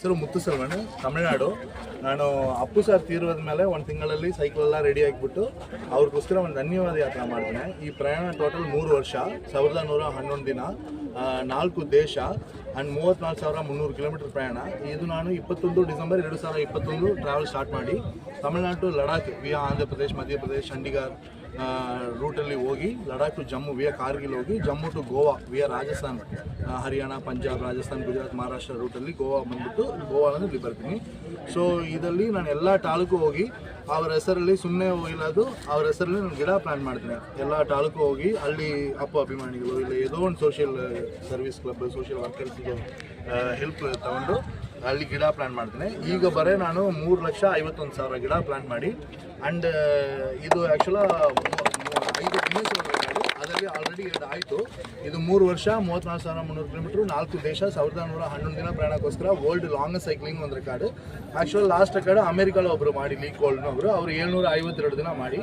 ಹೆಸರು ಮುತ್ತುಸಲ್ವಣ್ಣ ತಮಿಳ್ನಾಡು. ನಾನು ಅಪ್ಪು ಸರ್ ತೀರೋದ ಮೇಲೆ ಒಂದು ತಿಂಗಳಲ್ಲಿ ಸೈಕಲ್ ಎಲ್ಲ ರೆಡಿ ಆಗಿಬಿಟ್ಟು ಅವ್ರಿಗೋಸ್ಕರ ಒಂದು ಧನ್ಯವಾದ ಯಾತ್ರೆ ಮಾಡ್ತೇನೆ. ಈ ಪ್ರಯಾಣ ಟೋಟಲ್ ಮೂರು ವರ್ಷ, ಸಾವಿರದ ನೂರ ಹನ್ನೊಂದು ದಿನ ನಾಲ್ಕು ದೇಶ ಆ್ಯಂಡ್ ಮೂವತ್ತ್ನಾಲ್ಕು ಸಾವಿರ ಮುನ್ನೂರು ಕಿಲೋಮೀಟರ್ ಪ್ರಯಾಣ. ಇದು ನಾನು ಇಪ್ಪತ್ತೊಂದು ಡಿಸೆಂಬರ್ ಎರಡು ಸಾವಿರ ಇಪ್ಪತ್ತೊಂದು ಟ್ರಾವೆಲ್ ಸ್ಟಾರ್ಟ್ ಮಾಡಿ ತಮಿಳ್ನಾಡು, ಲಡಾಖ್ ವಿಯಾ ಆಂಧ್ರ ಪ್ರದೇಶ್ ಮಧ್ಯಪ್ರದೇಶ್, ಚಂಡೀಗಢ್ ರೂಟಲ್ಲಿ ಹೋಗಿ, ಲಡಾಖ್ ಟು ಜಮ್ಮು ವಿಯಾ ಕಾರ್ಗಿಲ್ ಹೋಗಿ, ಜಮ್ಮು ಟು ಗೋವಾ ವಿಯಾ ರಾಜಸ್ಥಾನ್ ಹರಿಯಾಣ, ಪಂಜಾಬ್, ರಾಜಸ್ಥಾನ್, ಗುಜರಾತ್, ಮಹಾರಾಷ್ಟ್ರ ರೂಟಲ್ಲಿ ಗೋವಾ ಬಂದ್ಬಿಟ್ಟು ಗೋವಾನಲ್ಲಿ ಇಲ್ಲಿ ಬರ್ತೀನಿ. ಸೊ ಇದರಲ್ಲಿ ನಾನು ಎಲ್ಲ ತಾಲೂಕು ಹೋಗಿ, ಅವರ ಹೆಸರಲ್ಲಿ ಸುಮ್ಮನೆ ಹೋಗಿಲ್ಲದು ಅವ್ರ ಹೆಸರಲ್ಲಿ ನಾನು ಗಿಡ ಪ್ಲ್ಯಾನ್ ಮಾಡ್ತೀನಿ. ಎಲ್ಲ ತಾಲೂಕು ಹೋಗಿ, ಅಲ್ಲಿ ಅಪ್ಪ ಅಭಿಮಾನಿಗಳು, ಇಲ್ಲ ಏನೋ ಒಂದು ಸೋಷಿಯಲ್ ಸರ್ವಿಸ್ ಕ್ಲಬ್ ಸೋಷಿಯಲ್ ವರ್ಕರ್ಸ್ಗೆ ಹೆಲ್ಪ್ ತಗೊಂಡು ಅಲ್ಲಿ ಗಿಡ ಪ್ಲಾನ್ ಮಾಡ್ತೀನಿ. ಈಗ ಬರೀ ನಾನು ಮೂರು ಲಕ್ಷ ಐವತ್ತೊಂದು ಸಾವಿರ ಗಿಡ ಪ್ಲಾನ್ ಮಾಡಿ. ಆ್ಯಂಡ್ ಇದು ಆ್ಯಕ್ಚುಲ ಐದು ಕಿಲೋಮೀಟರ್ ಅದರಲ್ಲಿ ಆಲ್ರೆಡಿ ಎರಡು ಆಯಿತು. ಇದು ಮೂರು ವರ್ಷ ಮೂವತ್ತ್ನಾಲ್ಕು ಸಾವಿರ ಮುನ್ನೂರು ಕಿಲೋಮೀಟ್ರ್, ನಾಲ್ಕು ದೇಶ, ಸಾವಿರದ ನೂರ ಹನ್ನೊಂದು ದಿನ ಪ್ರಯಾಣಕ್ಕೋಸ್ಕರ ವರ್ಲ್ಡ್ ಲಾಂಗೆಸ್ಟ್ ಸೈಕ್ಲಿಂಗ್ ಒಂದು ರೆಕಾರ್ಡ್ ಆ್ಯಕ್ಚುಲ್ ಲಾಸ್ಟ್ ರೆಕಾರ್ಡ್ ಅಮೆರಿಕಲ್ಲ ಒಬ್ಬರು ಮಾಡಿ ಲೀಕ್ ಗೋಲ್ಡ್ನವರು ಅವರು. ಏಳ್ನೂರ ಐವತ್ತೆರಡು ದಿನ ಮಾಡಿ.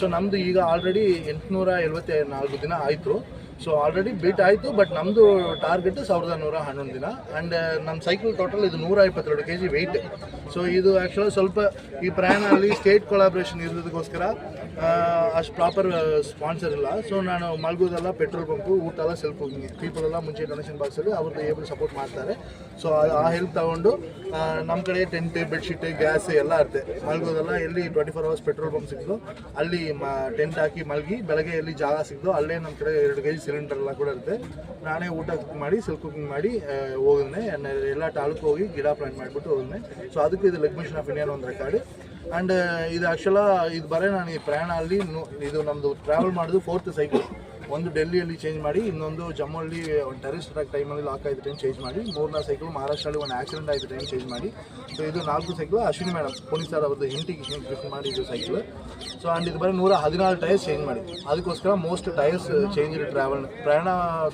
ಸೊ ನಮ್ಮದು ಈಗ ಆಲ್ರೆಡಿ ಎಂಟುನೂರ ಎಲ್ವತ್ತ ನಾಲ್ಕು ದಿನ ಆಯಿತು. ಸೊ ಆಲ್ರೆಡಿ ಬೀಟ್ ಆಯಿತು ಬಟ್ ನಮ್ಮದು ಟಾರ್ಗೆಟ್ ಸಾವಿರದ ನೂರ ಹನ್ನೊಂದು ದಿನ. ಆ್ಯಂಡ್ ನಮ್ಮ ಸೈಕಲ್ ಟೋಟಲ್ ಇದು ನೂರ ಇಪ್ಪತ್ತೆರಡು ಕೆ ಜಿ ವೆಯ್ಟ್ ಸೊ ಇದು ಆ್ಯಕ್ಚುಲಿ ಸ್ವಲ್ಪ ಈ ಪ್ರಯಾಣ ಅಲ್ಲಿ ಸ್ಟೇಟ್ ಕೊಲಾಬ್ರೇಷನ್ ಇರೋದಕ್ಕೋಸ್ಕರ ಅಷ್ಟು ಪ್ರಾಪರ್ ಸ್ಪಾನ್ಸರ್ ಇಲ್ಲ. ಸೊ ನಾನು ಮಲ್ಗೋದೆಲ್ಲ ಪೆಟ್ರೋಲ್ ಪಂಪು ಊಟ ಎಲ್ಲ ಸೆಲ್ಫ್ ಪೀಪಲ್ ಎಲ್ಲ ಮುಂಚೆ ಡೊನೇಷನ್ ಬಾಕ್ಸಲ್ಲಿ ಅವ್ರದ್ದು ಏಬಲ್ ಸಪೋರ್ಟ್ ಮಾಡ್ತಾರೆ. ಸೊ ಆ ಹೆಲ್ಪ್ ತಗೊಂಡು ನಮ್ಮ ಕಡೆ ಟೆಂಟ್ ಬೆಡ್ಶೀಟ್ ಗ್ಯಾಸ್ ಎಲ್ಲ ಇರುತ್ತೆ ಮಲ್ಗೋದೆಲ್ಲ ಎಲ್ಲಿ twenty four hours petrol pump ಸಿಗ್ತು ಅಲ್ಲಿ ಟೆಂಟ್ ಹಾಕಿ ಮಲಗಿ ಬೆಳಗ್ಗೆ ಎಲ್ಲಿ ಜಾಗ ಸಿಗ್ತೋ ಅಲ್ಲೇ ನಮ್ಮ ಕಡೆ ಎರಡು ಕೆ ಜಿ ಸಿಲಿಂಡರ್ ಎಲ್ಲ ಕೂಡ ಇರುತ್ತೆ ನಾನೇ ಊಟ ಕುಕ್ ಮಾಡಿ ಸೆಲ್ಫ್ ಕುಕಿಂಗ್ ಮಾಡಿ ಹೋಗಿದ್ನೆ ಎಲ್ಲ ತಾಲೂಕು ಹೋಗಿ ಗಿಡ ಪ್ಲಾಂಟ್ ಮಾಡಿಬಿಟ್ಟು ಹೋಗಿದ್ನೆ ಸೊ ಅದಕ್ಕೆ ಇದು ಲೆಗ್ ಆಫ್ ಇಂಡಿಯಾನ ಒಂದು ರೆಕಾರ್ಡ್ ಆ್ಯಂಡ್ ಇದು ಆ್ಯಕ್ಚುಲ ಇದು ಬರೀ ನಾನು ಈ ಪ್ರಯಾಣ ಅಲ್ಲಿ, ಇದು ನಮ್ಮದು ಟ್ರಾವೆಲ್ ಮಾಡೋದು ಫೋರ್ತ್ ಸೈಕಲ್ ಒಂದು ಡೆಲ್ಲಿಯಲ್ಲಿ ಚೇಂಜ್ ಮಾಡಿ, ಇನ್ನೊಂದು ಜಮ್ಮಲ್ಲಿ ಒಂದು ಟೆರಿಸ್ಟ್ ಅಟ್ಯಾಕ್ ಟೈಮಲ್ಲಿ ಲಾಕ್ ಆಯ್ತು ಟೈಮ್ ಚೇಂಜ್ ಮಾಡಿ ಮೂರನೇ ಸೈಕಲ್ ಮಹಾರಾಷ್ಟ್ರಲ್ಲಿ ಒಂದು ಆಕ್ಸಿಡೆಂಟ್ ಆಯಿತು ಟೈಮ್ ಚೇಂಜ್ ಮಾಡಿ. ಸೊ ಇದು ನಾಲ್ಕು cycle Ashwini madam Puneeth sir ಅವ್ರದ್ದು ಹೆಂಟಿಗೆ ಗಿಫ್ಟ್ ಮಾಡಿ ಇದು ಸೈಕಲ್ ಸೊ ಆ್ಯಂಡ್ ಇದು ಬರೀ ನೂರ ಹದಿನಾರು ಟೈರ್ಸ್ ಚೇಂಜ್ ಮಾಡಿ. ಅದಕ್ಕೋಸ್ಕರ ಮೋಸ್ಟ್ ಟೈರ್ಸ್ ಚೇಂಜ್ ಟ್ರಾವೆಲ್ ಪ್ರಯಾಣ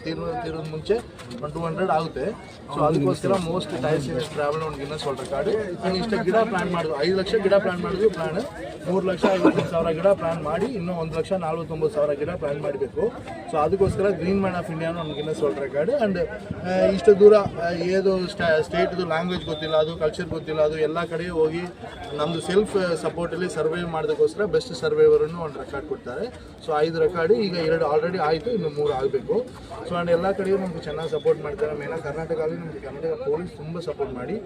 ತೀರೋ ತೀರೋದು ಮುಂಚೆ ಒಂದು ಟೂ ಹಂಡ್ರೆಡ್ ಆಗುತ್ತೆ. ಸೊ ಅದಕ್ಕೋಸ್ಕರ ಮೋಸ್ಟ್ ಟೈರ್ಸ್ ಚೇಂಜ್ ಟ್ರಾವೆಲ್ ಒಂದು ಗಿನ್ನಸ್ ವರ್ಲ್ಡ್ ರೆಕಾರ್ಡ್ ನಾನು ಇಷ್ಟ ಗಿಡ ಪ್ಲಾನ್ ಮಾಡಿದ್ವಿ. ಐದು ಲಕ್ಷ ಗಿಡ ಪ್ಲಾನ್ ಮಾಡಿದ್ವಿ ಪ್ಲಾನ್ ಮೂರು ಲಕ್ಷ ಐವತ್ತೈದು ಸಾವಿರ ಗಿಡ ಪ್ಲಾನ್ ಮಾಡಿ, ಇನ್ನೂ ಒಂದು ಲಕ್ಷ ನಲ್ವತ್ತೊಂಬತ್ತು ಸಾವಿರ ಗಿಡ ಪ್ಲ್ಯಾನ್ ಮಾಡಬೇಕು. ಸೊ ಅದಕ್ಕೋಸ್ಕರ ಗ್ರೀನ್ ಮ್ಯಾನ್ ಆಫ್ ಇಂಡಿಯಾ ನಮ್ಗೆ ಗಿನ್ನಸ್ ಸೋಲ್ ರೆಕಾರ್ಡ್ ಆ್ಯಂಡ್ ಇಷ್ಟು ದೂರ ಏದು ಸ್ಟೇಟ್ದು ಲ್ಯಾಂಗ್ವೇಜ್ ಗೊತ್ತಿಲ್ಲ, ಅದು ಕಲ್ಚರ್ ಗೊತ್ತಿಲ್ಲ, ಅದು ಎಲ್ಲ ಕಡೆ ಹೋಗಿ ನಮ್ಮದು ಸೆಲ್ಫ್ ಸಪೋರ್ಟಲ್ಲಿ ಸರ್ವೆ ಮಾಡೋದಕ್ಕೋಸ್ಕರ ಬೆಸ್ಟ್ ಸರ್ವೇವರನ್ನು ಒಂದು ರೆಕಾರ್ಡ್ ಕೊಡ್ತಾರೆ. ಸೊ ಐದು ರೆಕಾರ್ಡ್ ಈಗ ಎರಡು ಆಲ್ರೆಡಿ ಆಯಿತು, ಇನ್ನು ಮೂರು ಆಗಬೇಕು. ಸೊ ಆ್ಯಂಡ್ ಎಲ್ಲ ಕಡೆಯೂ ನಮ್ಗೆ ಚೆನ್ನಾಗಿ ಸಪೋರ್ಟ್ ಮಾಡ್ತಾರೆ. ಮೇನ ಕರ್ನಾಟಕದಲ್ಲಿ ನಮಗೆ ಕರ್ನಾಟಕ ಪೊಲೀಸ್ ತುಂಬ ಸಪೋರ್ಟ್ ಮಾಡಿ.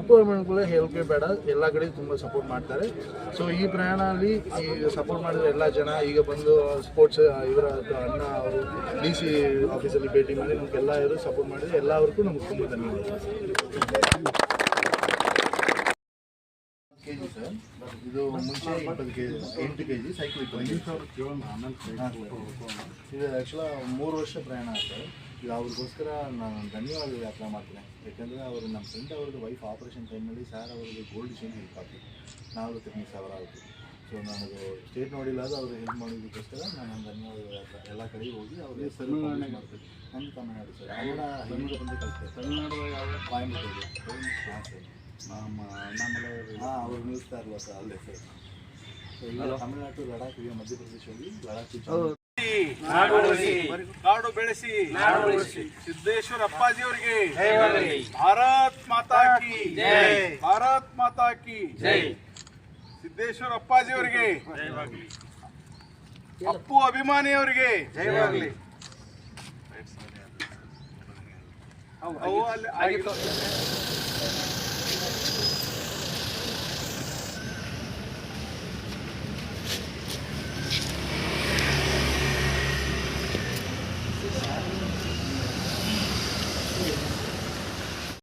ಅಪ್ಪು ಕೂಡ ಹೇಳಕ್ಕೆ ಬೇಡ, ಎಲ್ಲ ಕಡೆ ತುಂಬ ಸಪೋರ್ಟ್ ಮಾಡ್ತಾರೆ. ಸೊ ಈ ಪ್ರಯಾಣದಲ್ಲಿ ಈ ಸಪೋರ್ಟ್ ಮಾಡಿದ ಎಲ್ಲ ಜನ, ಈಗ ಬಂದು ಸ್ಪೋರ್ಟ್ಸ್ ಇವರ ಅಣ್ಣ ಅವರು ಡಿ ಸಿ ಆಫೀಸಲ್ಲಿ ಭೇಟಿ ಮಾಡಿ ನಮಗೆಲ್ಲ ಇವರು ಸಪೋರ್ಟ್ ಮಾಡಿದ್ರು ಎಲ್ಲವರೆಗೂ ನಮ್ಗೆ ತುಂಬ ಧನ್ಯವಾದ ಕೆ ಜಿ ಸರ್. ಇದು ಮುಂಚೆ ಕೆ ಜಿ ಎಂಟು ಕೆ ಜಿ ಇದು ಮೂರು ವರ್ಷ ಪ್ರಯಾಣ ಸರ್ ಇದು ಅವ್ರಿಗೋಸ್ಕರ ನಾನು ಧನ್ಯವಾದ ಯಾತ್ರೆ ಮಾಡ್ತೀನಿ ಯಾಕೆಂದರೆ ಅವರು ನಮ್ಮ ಫ್ರೆಂಡ್ ಅವ್ರದ್ದು ವೈಫ್ ಆಪರೇಷನ್ ಟೈಮಲ್ಲಿ ಸರ್ ಅವ್ರಿಗೆ ಗೋಲ್ಡ್ ಚೇಂಜ್ ಹೆಲ್ಪ್ ನಾವು ಹದಿನೈದು ಸಾವಿರ ಆಯಿತು ಸೊ ನನಗೆ ಸ್ಟೇಟ್ ನೋಡಿಲ್ಲ ಅದು ಅವ್ರು ಹೆಲ್ಪ್ ಮಾಡೋದಕ್ಕೋಸ್ಕರ ನಾನು ಧನ್ಯವಾದ ಎಲ್ಲ ಕಡೆ ಹೋಗಿ ಅವ್ರಿಗೆ ಹೆಸರು ಮಾಡ್ತೀನಿ. ನಮ್ಮ ತಮಿಳ್ನಾಡು ಸರ್ ಅವರ ಹೆಣ್ಣು ಬಂದು ಯಾವ ಕೊಯಂಬತ್ತೂರು ಹಾಂ ಸರ್ ನಮ್ಮ ಹಾಂ ಅವ್ರು ನಿಲ್ಲಿಸ್ತಾ ಇರಲ್ಲ ಸರ್ ಅಲ್ಲೇ ಸರ್ ಸೊ ಈಗ ತಮಿಳ್ನಾಡು ಲಡಾಖ್ ಈಗ ಮಧ್ಯಪ್ರದೇಶದಲ್ಲಿ ಲಡಾಖ್ ಕಾಡು ಬೆಳೆಸಿ. ಸಿದ್ದೇಶ್ವರ ಅಪ್ಪಾಜಿ ಅವರಿಗೆ ಭಾರತ್ ಮಾತಾ ಕಿ. ಭಾರತ್ ಮಾತಾ ಕಿ. ಸಿದ್ದೇಶ್ವರ ಅಪ್ಪಾಜಿ ಅವರಿಗೆ ಅಪ್ಪು ಅಭಿಮಾನಿ ಅವರಿಗೆ ಅವು ಅಲ್ಲಿ ಆಗಿತ್ತು